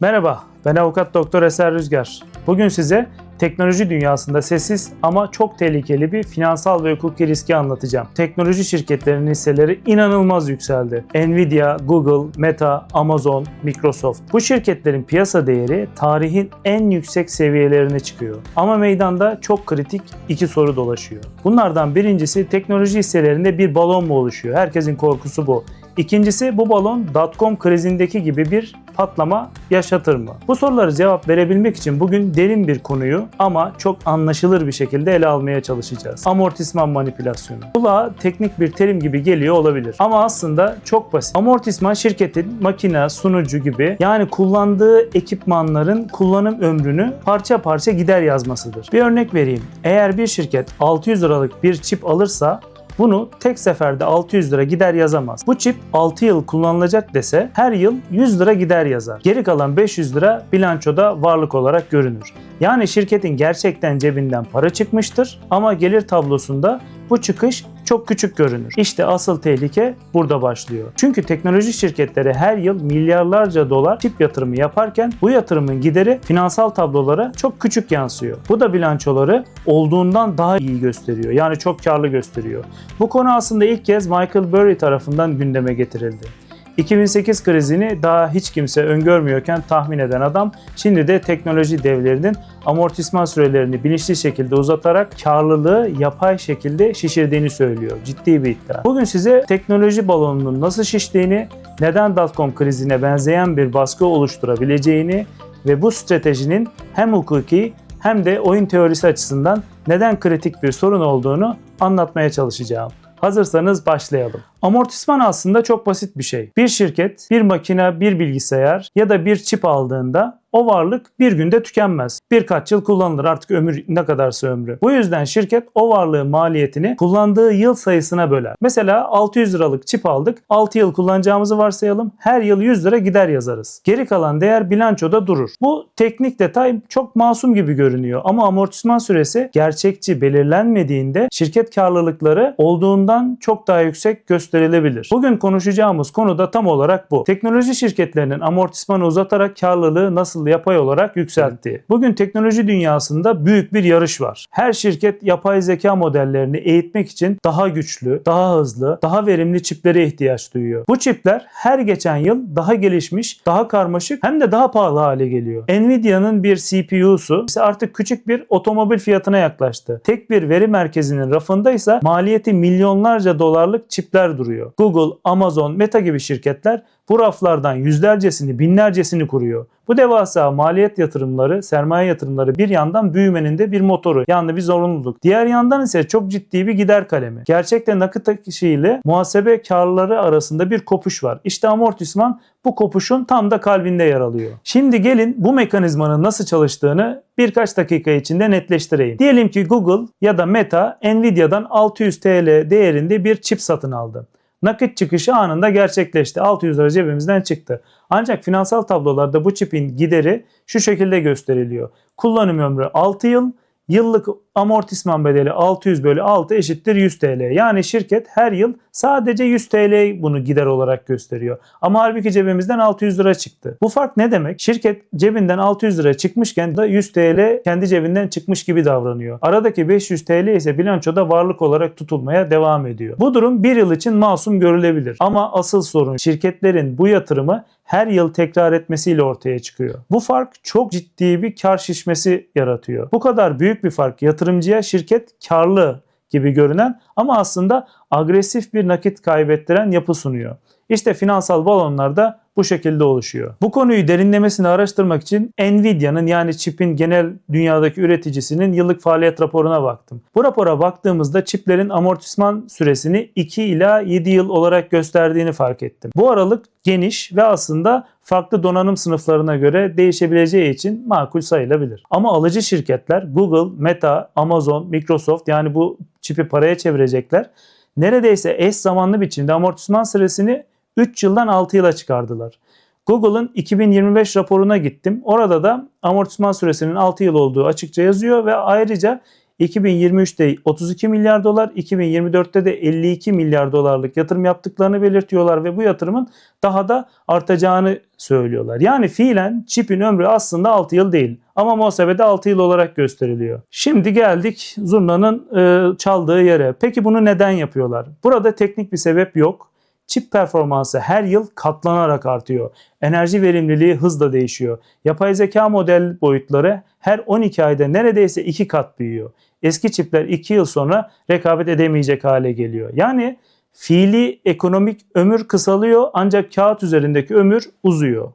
Merhaba, ben avukat doktor Eser Rüzgar. Bugün size teknoloji dünyasında sessiz ama çok tehlikeli bir finansal ve hukuki riski anlatacağım. Teknoloji şirketlerinin hisseleri inanılmaz yükseldi. Nvidia, Google, Meta, Amazon, Microsoft. Bu şirketlerin piyasa değeri tarihin en yüksek seviyelerine çıkıyor. Ama meydanda çok kritik iki soru dolaşıyor. Bunlardan birincisi teknoloji hisselerinde bir balon mu oluşuyor? Herkesin korkusu bu. İkincisi bu balon dotcom krizindeki gibi bir patlama yaşatır mı? Bu soruları cevap verebilmek için bugün derin bir konuyu ama çok anlaşılır bir şekilde ele almaya çalışacağız. Amortisman manipülasyonu. Kulağa teknik bir terim gibi geliyor olabilir ama aslında çok basit. Amortisman şirketin makine, sunucu gibi yani kullandığı ekipmanların kullanım ömrünü parça parça gider yazmasıdır. Bir örnek vereyim. Eğer bir şirket 600 liralık bir çip alırsa bunu tek seferde 600 lira gider yazamaz. Bu çip 6 yıl kullanılacak dese her yıl 100 lira gider yazar. Geri kalan 500 lira bilançoda varlık olarak görünür. Yani şirketin gerçekten cebinden para çıkmıştır ama gelir tablosunda bu çıkış çok küçük görünür. İşte asıl tehlike burada başlıyor. Çünkü teknoloji şirketleri her yıl milyarlarca dolar çip yatırımı yaparken bu yatırımın gideri finansal tablolara çok küçük yansıyor. Bu da bilançoları olduğundan daha iyi gösteriyor. Yani çok karlı gösteriyor. Bu konu aslında ilk kez Michael Burry tarafından gündeme getirildi. 2008 krizini daha hiç kimse öngörmüyorken tahmin eden adam şimdi de teknoloji devlerinin amortisman sürelerini bilinçli şekilde uzatarak karlılığı yapay şekilde şişirdiğini söylüyor. Ciddi bir iddia. Bugün size teknoloji balonunun nasıl şiştiğini, neden dotcom krizine benzeyen bir baskı oluşturabileceğini ve bu stratejinin hem hukuki hem de oyun teorisi açısından neden kritik bir sorun olduğunu anlatmaya çalışacağım. Hazırsanız başlayalım. Amortisman aslında çok basit bir şey. Bir şirket, bir makine, bir bilgisayar ya da bir çip aldığında o varlık bir günde tükenmez. Birkaç yıl kullanılır artık ömür ne kadarsa ömrü. Bu yüzden şirket o varlığın maliyetini kullandığı yıl sayısına böler. Mesela 600 liralık çip aldık. 6 yıl kullanacağımızı varsayalım. Her yıl 100 lira gider yazarız. Geri kalan değer bilançoda durur. Bu teknik detay çok masum gibi görünüyor ama amortisman süresi gerçekçi belirlenmediğinde şirket karlılıkları olduğundan çok daha yüksek gösterilebilir. Bugün konuşacağımız konu da tam olarak bu. Teknoloji şirketlerinin amortismanı uzatarak karlılığı nasıl yapay olarak yükselttiği. Bugün teknoloji dünyasında büyük bir yarış var. Her şirket yapay zeka modellerini eğitmek için daha güçlü, daha hızlı, daha verimli çiplere ihtiyaç duyuyor. Bu çipler her geçen yıl daha gelişmiş, daha karmaşık hem de daha pahalı hale geliyor. Nvidia'nın bir CPU'su ise artık küçük bir otomobil fiyatına yaklaştı. Tek bir veri merkezinin rafında ise maliyeti milyonlarca dolarlık çipler duruyor. Google, Amazon, Meta gibi şirketler bu raflardan yüzlercesini, binlercesini kuruyor. Bu devasa maliyet yatırımları, sermaye yatırımları bir yandan büyümenin de bir motoru, yani bir zorunluluk. Diğer yandan ise çok ciddi bir gider kalemi. Gerçekten nakit akışı ile muhasebe karları arasında bir kopuş var. İşte amortisman bu kopuşun tam da kalbinde yer alıyor. Şimdi gelin bu mekanizmanın nasıl çalıştığını birkaç dakika içinde netleştireyim. Diyelim ki Google ya da Meta Nvidia'dan 600 TL değerinde bir çip satın aldı nakit çıkışı anında gerçekleşti. 600 lira cebimizden çıktı. Ancak finansal tablolarda bu çipin gideri şu şekilde gösteriliyor. Kullanım ömrü 6 yıl, yıllık amortisman bedeli 600 bölü 6 eşittir 100 TL. Yani şirket her yıl sadece 100 TL bunu gider olarak gösteriyor. Ama halbuki cebimizden 600 lira çıktı. Bu fark ne demek? Şirket cebinden 600 lira çıkmışken da 100 TL kendi cebinden çıkmış gibi davranıyor. Aradaki 500 TL ise bilançoda varlık olarak tutulmaya devam ediyor. Bu durum bir yıl için masum görülebilir. Ama asıl sorun şirketlerin bu yatırımı her yıl tekrar etmesiyle ortaya çıkıyor. Bu fark çok ciddi bir kar şişmesi yaratıyor. Bu kadar büyük bir fark yatırımcıya şirket karlı gibi görünen ama aslında agresif bir nakit kaybettiren yapı sunuyor. İşte finansal balonlar da bu şekilde oluşuyor. Bu konuyu derinlemesine araştırmak için Nvidia'nın yani çipin genel dünyadaki üreticisinin yıllık faaliyet raporuna baktım. Bu rapora baktığımızda çiplerin amortisman süresini 2 ila 7 yıl olarak gösterdiğini fark ettim. Bu aralık geniş ve aslında farklı donanım sınıflarına göre değişebileceği için makul sayılabilir. Ama alıcı şirketler Google, Meta, Amazon, Microsoft yani bu çipi paraya çevirecekler neredeyse eş zamanlı biçimde amortisman süresini 3 yıldan 6 yıla çıkardılar. Google'ın 2025 raporuna gittim. Orada da amortisman süresinin 6 yıl olduğu açıkça yazıyor ve ayrıca 2023'te 32 milyar dolar, 2024'te de 52 milyar dolarlık yatırım yaptıklarını belirtiyorlar ve bu yatırımın daha da artacağını söylüyorlar. Yani fiilen çipin ömrü aslında 6 yıl değil ama muhasebede 6 yıl olarak gösteriliyor. Şimdi geldik zurnanın e, çaldığı yere. Peki bunu neden yapıyorlar? Burada teknik bir sebep yok. Çip performansı her yıl katlanarak artıyor. Enerji verimliliği hızla değişiyor. Yapay zeka model boyutları her 12 ayda neredeyse 2 kat büyüyor. Eski çipler 2 yıl sonra rekabet edemeyecek hale geliyor. Yani fiili ekonomik ömür kısalıyor ancak kağıt üzerindeki ömür uzuyor.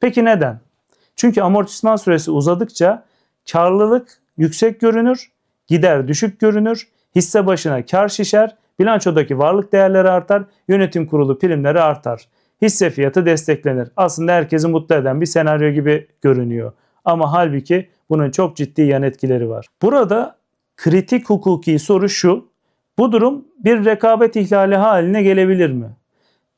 Peki neden? Çünkü amortisman süresi uzadıkça karlılık yüksek görünür, gider düşük görünür, hisse başına kar şişer, bilançodaki varlık değerleri artar, yönetim kurulu primleri artar. Hisse fiyatı desteklenir. Aslında herkesi mutlu eden bir senaryo gibi görünüyor. Ama halbuki bunun çok ciddi yan etkileri var. Burada kritik hukuki soru şu. Bu durum bir rekabet ihlali haline gelebilir mi?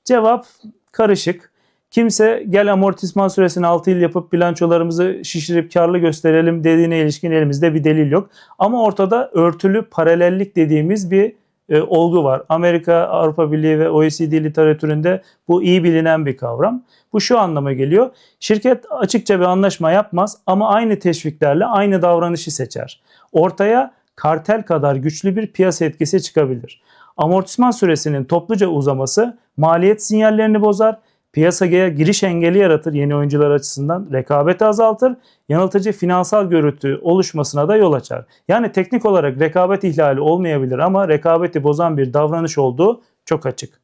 Cevap karışık. Kimse gel amortisman süresini 6 yıl yapıp bilançolarımızı şişirip karlı gösterelim dediğine ilişkin elimizde bir delil yok. Ama ortada örtülü paralellik dediğimiz bir e, olgu var. Amerika, Avrupa Birliği ve OECD literatüründe bu iyi bilinen bir kavram. Bu şu anlama geliyor. Şirket açıkça bir anlaşma yapmaz ama aynı teşviklerle aynı davranışı seçer. Ortaya kartel kadar güçlü bir piyasa etkisi çıkabilir. Amortisman süresinin topluca uzaması maliyet sinyallerini bozar, piyasaya giriş engeli yaratır yeni oyuncular açısından, rekabeti azaltır, yanıltıcı finansal görüntü oluşmasına da yol açar. Yani teknik olarak rekabet ihlali olmayabilir ama rekabeti bozan bir davranış olduğu çok açık.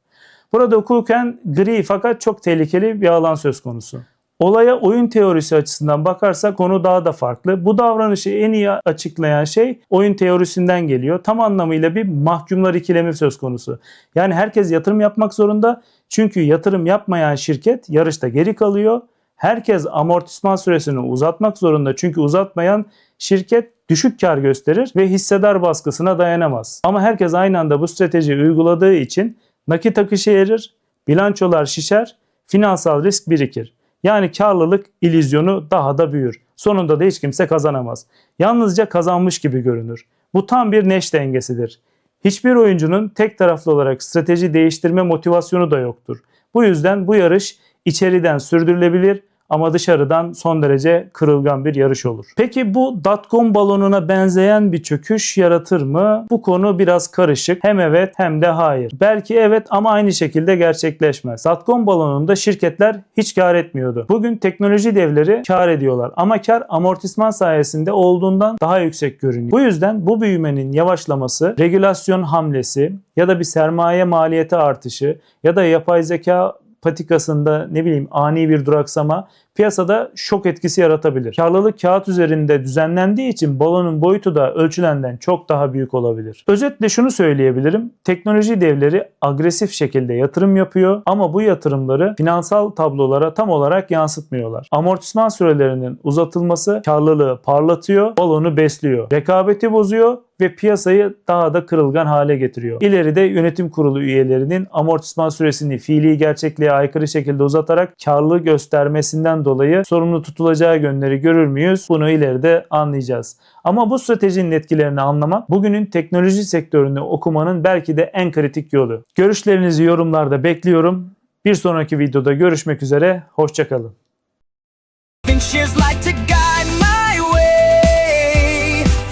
Burada hukuken gri fakat çok tehlikeli bir alan söz konusu. Olaya oyun teorisi açısından bakarsak konu daha da farklı. Bu davranışı en iyi açıklayan şey oyun teorisinden geliyor. Tam anlamıyla bir mahkumlar ikilemi söz konusu. Yani herkes yatırım yapmak zorunda. Çünkü yatırım yapmayan şirket yarışta geri kalıyor. Herkes amortisman süresini uzatmak zorunda. Çünkü uzatmayan şirket düşük kar gösterir ve hissedar baskısına dayanamaz. Ama herkes aynı anda bu stratejiyi uyguladığı için nakit akışı erir, bilançolar şişer, finansal risk birikir. Yani karlılık illüzyonu daha da büyür. Sonunda da hiç kimse kazanamaz. Yalnızca kazanmış gibi görünür. Bu tam bir neş dengesidir. Hiçbir oyuncunun tek taraflı olarak strateji değiştirme motivasyonu da yoktur. Bu yüzden bu yarış içeriden sürdürülebilir ama dışarıdan son derece kırılgan bir yarış olur. Peki bu dotcom balonuna benzeyen bir çöküş yaratır mı? Bu konu biraz karışık. Hem evet hem de hayır. Belki evet ama aynı şekilde gerçekleşmez. Dotcom balonunda şirketler hiç kar etmiyordu. Bugün teknoloji devleri kar ediyorlar ama kar amortisman sayesinde olduğundan daha yüksek görünüyor. Bu yüzden bu büyümenin yavaşlaması, regülasyon hamlesi ya da bir sermaye maliyeti artışı ya da yapay zeka patikasında ne bileyim ani bir duraksama piyasada şok etkisi yaratabilir. Karlılık kağıt üzerinde düzenlendiği için balonun boyutu da ölçülenden çok daha büyük olabilir. Özetle şunu söyleyebilirim. Teknoloji devleri agresif şekilde yatırım yapıyor ama bu yatırımları finansal tablolara tam olarak yansıtmıyorlar. Amortisman sürelerinin uzatılması karlılığı parlatıyor, balonu besliyor. Rekabeti bozuyor ve piyasayı daha da kırılgan hale getiriyor. İleride yönetim kurulu üyelerinin amortisman süresini fiili gerçekliğe aykırı şekilde uzatarak karlı göstermesinden dolayı sorumlu tutulacağı yönleri görür müyüz? Bunu ileride anlayacağız. Ama bu stratejinin etkilerini anlamak bugünün teknoloji sektörünü okumanın belki de en kritik yolu. Görüşlerinizi yorumlarda bekliyorum. Bir sonraki videoda görüşmek üzere. Hoşçakalın.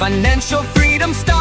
Financial freedom starts.